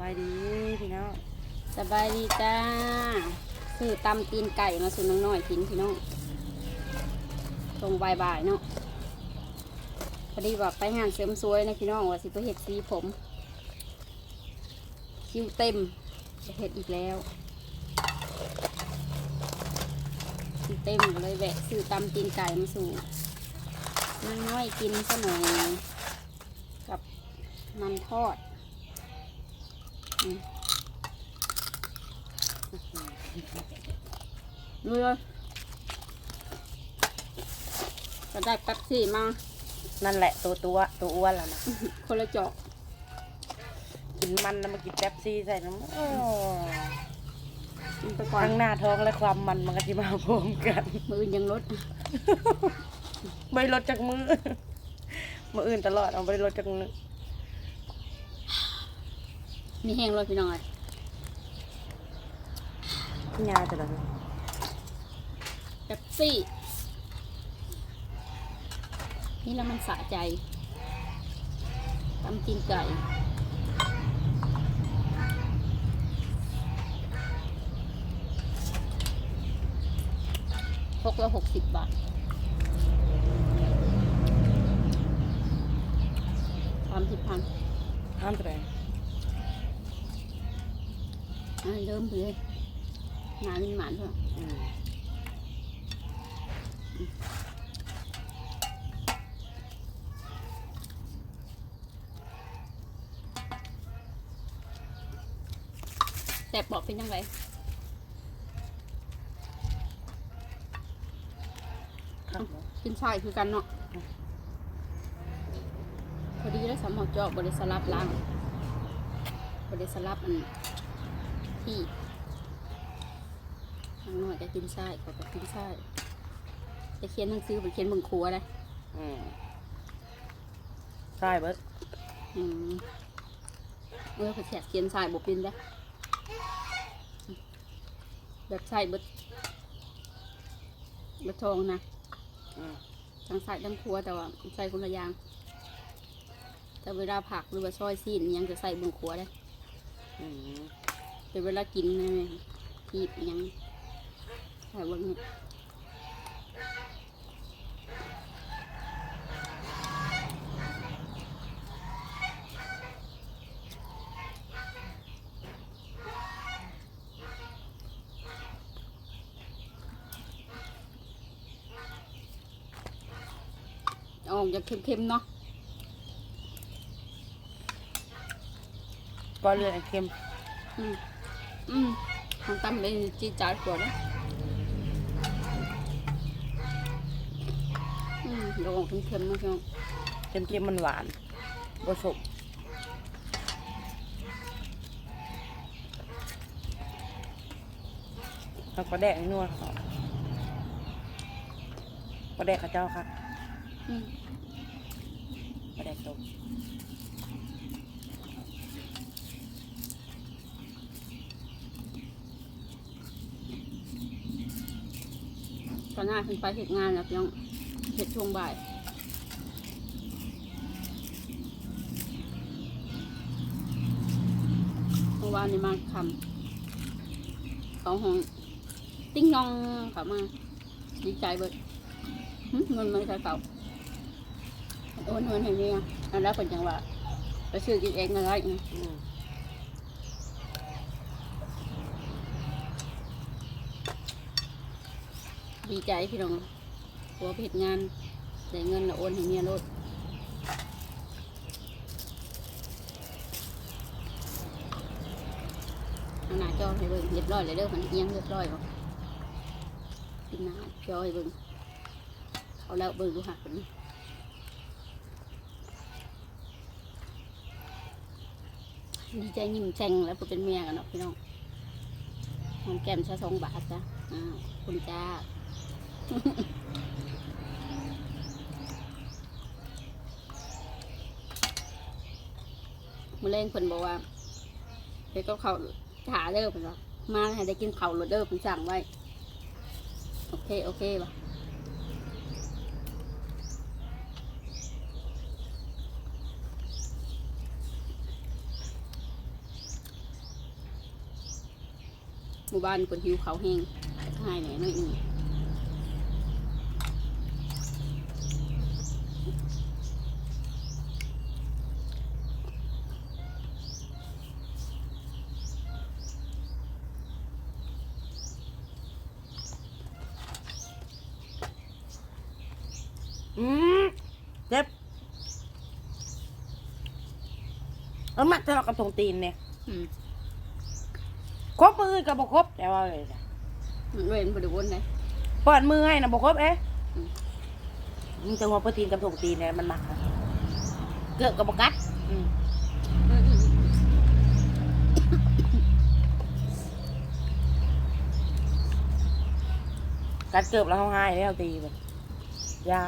บายดีพี่น้องสบายดีจ้าซื้อตำตีนไก่มาสู่น้องน้อยกินพี่น้องตรงบ่ายๆเนาะพอดีบอกไปงานเสริมสวยนะพี่น้องว่าสิไปเห็ดสีผม คิวเต็มจะเห็ดอีกแล้วคิวเต็มเลยแวะซื้อตำตีนไก่มาสู่น้องน้อยกินซะหน่อยกับมันทอด ดูเลยก็ได้แป๊บซี่มา นั่นแหละตัวตัวตัวอ้วนแล้วนะคนละจอกกินมันแล้วมากินแป๊บซี่ใส่น้ำโอ้มันไปก่อนทั้งหน้าท้องและความมันมันก็จะมาพร้อมกัน มืออื่นยังลดไม่ลดจากมือมืออื่นตลอดเอาไปลดจากมือ มีแห้งเลยพี่น้องเลยยาจะละแป๊บซี่ นี่แล้วมันสะใจตำจีนไก่พกละหกสิบบาทสามสิบพันห้ามแรงอะ เริ่มไปเลยงานมีหมันเถอะอืมแต่บอกเป็นยังไงกินชายคือกันเนาะพอดีแล้วสำหรับจอกบริสลับล้างบริสลับอัน ที่ทางหน่อยจะกินชายเขาก็กินชายจะเขียนหนังสือไปเขียนเบึงครัวเลยอืมใช่เบิร์ดอืมเออเขาแฉกเขียนชายบเป็นได้อแบบชายเบิดเบิดทองนะ อืมทั้งใส่ทั้งครัวแต่ว่าใส่คนละอย่าง แต่เวลาผักหรือว่าซอยซีนอิหยังจะใส่บนครัวได้อืม แต่เวลากินนี่ทีบอิหยังใส่บนนี้ออกจะเค็มๆเนาะก็เลือดเค็ม อืม อืมทางตั้มเป็นจีดจาดกว่านะอืมเดี๋ยวออกเค็มๆนะพี่น้องเค็มเค็มๆมันหวานผสมแล้วก็แดกนี่นวดเขาก็แดกข้าเจ้าค่ะอืมก็แดกต้ม ตอนหน้าขึ้นไปเหตุงานแล้วพี่น้องเหตุช่วงบ่ายเมื่อวานนี้มาคำเขาห้องติ้งนองเขามาดีใจเบิดเงินไม่ใช่เขาโอนเงินให้เนี่ยอันแล้วเป็นจังหวะไปซื้อกินเองอะไรไงอืม ดีใจพี่น้องหัวไปเหตุงานได้เงินล้วโอนให้เมียรถหน้าจอให้เบิ่งเรียบร้อยเลยเด้อมันเอียงเรียบร้อยบ่กินหน้าจอให้เบิ่งเอาแล้วเบิ่งดูหักนนี้ดีใจยิ้มแฉ่งแล้วเป็นเมียกันเนาะพี่น้องหอมแก้มชาสองบาทจ้ะอ้าวคุณจ้า มื่อเล่นคนบอกว่าไปก็เขาถาเด้อเพิ่นว่ามาให้ได้กินเขาโรดเดอเพิ่นสั่งไว้ โอเค โอเคป่ะหมู่บ้านคนหิวเขาแห้งให้แหน่น้อยหนึง อืมเจ็บเอามาทะเลาะกับตรงตีนเนี่ยอืมครบมือกับบครบแต่ว่าเลยจ้ะมันเว้นบ่ได้วนเลยเปิดมือให้นะบครบเอ๊ะอืมมันจะหัวโปรตีนกับตรงตีนเนี่ยมันหมักนะเกือบกับบกัดอืมอืมอืมกัดเกือบแล้วเขาให้แล้วตีมันยา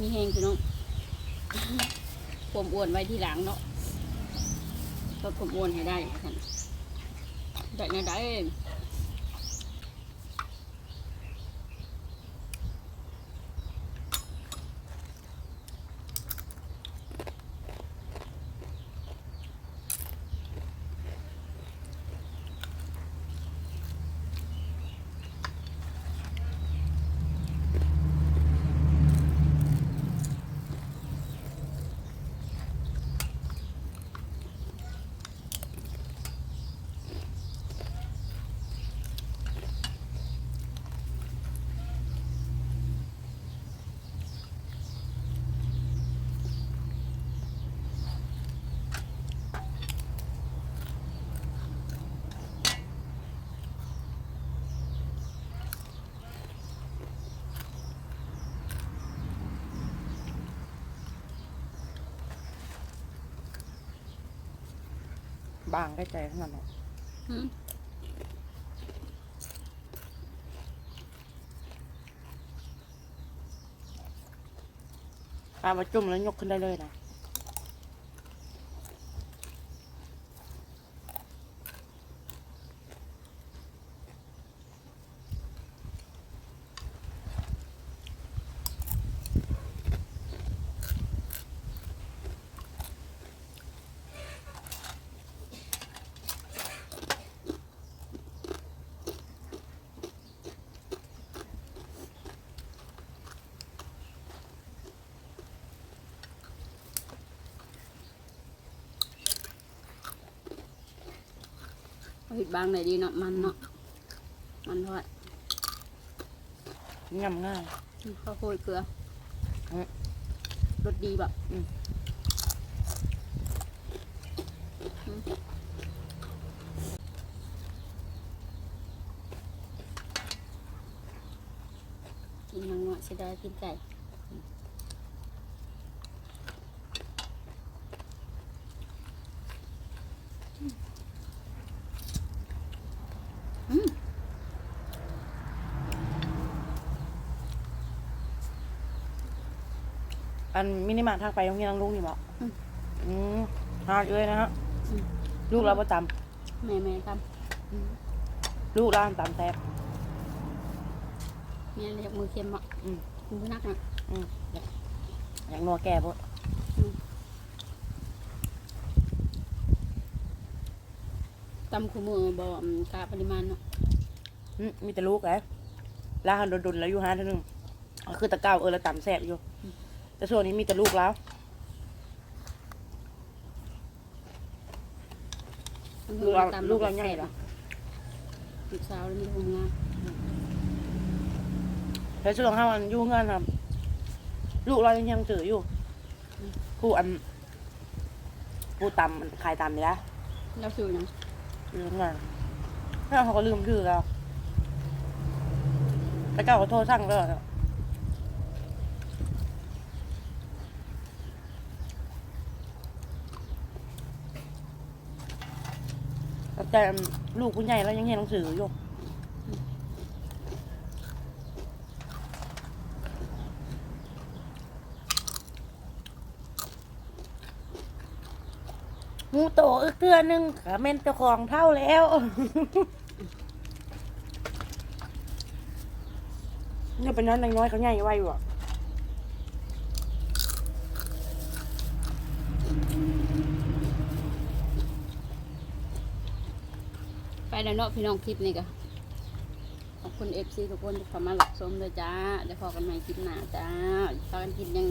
มีแห้งพี่น้องผมอ้วนไว้ที่หลังเนาะลดผมอ้วนให้ได้ท่านได้ไงได้ บางได้ใจขนาดนั้นอืมปลามาจุ่มแล้วยกขึ้นได้เลยนะ เอาเห็ดบางไหนอยดีเนาะมันเนาะมันทอดง่ำง่ายข้าวโพดเกลืออืมรสดีแบบอืมอืมกินมังงะเสียดายกินไก่อืม อันมินิมาร์ททางไปโรงเรียนลุงนี่บอกอืม อืมหาดเลยนะฮะอืมลูกเราประจแม่แม่ทำลูกร้านตามแซ่บำแม่เรียกมือเค็มอะอืม มือนักอะอืมอยากอยากนัวแก่พวกตำคู่มือบ่อืมกะปริมาณเนาะอืมมีแต่ลูกไงร้านโดนๆแล้วอยู่ห้าเท่านึงคือตะเก้าเออแล้วตำแซ่บอยู่ แต่ส่วนนี้มีแต่ลูกแล้วลูกเราลูกเราใหญ่เหรอลูกสาวแล้วมีทำงานแล้วช่วงห้าวันอยู่เงินครับ ลูกเรายังยังจืออยู่ผู้อันผู้ตำอันขายตำนี่ละแล้วซื้อหยังลืมงานแล้วเขาก็ลืมชื่อแล้วแต่เก้าก็โทรสั่งแล้ว แต่ลูกผู้ใหญ่แล้วยังเรียนหนังสืออยู่มูโตอีกเทือนึงขาเมนเจ้าของเท่าแล้วเนี่ยเป็นน้อยน้อยเขาใหญ่ไว้อยู่อะ แล้วเนาะพี่น้องคลิปนี้ก็ขอบคุณเอฟซีทุกคนที่เข้ามาหลับชมเลยจ้าเดี๋ยวพอกันใหม่คลิปหน้าจ้าพากันกินอยัง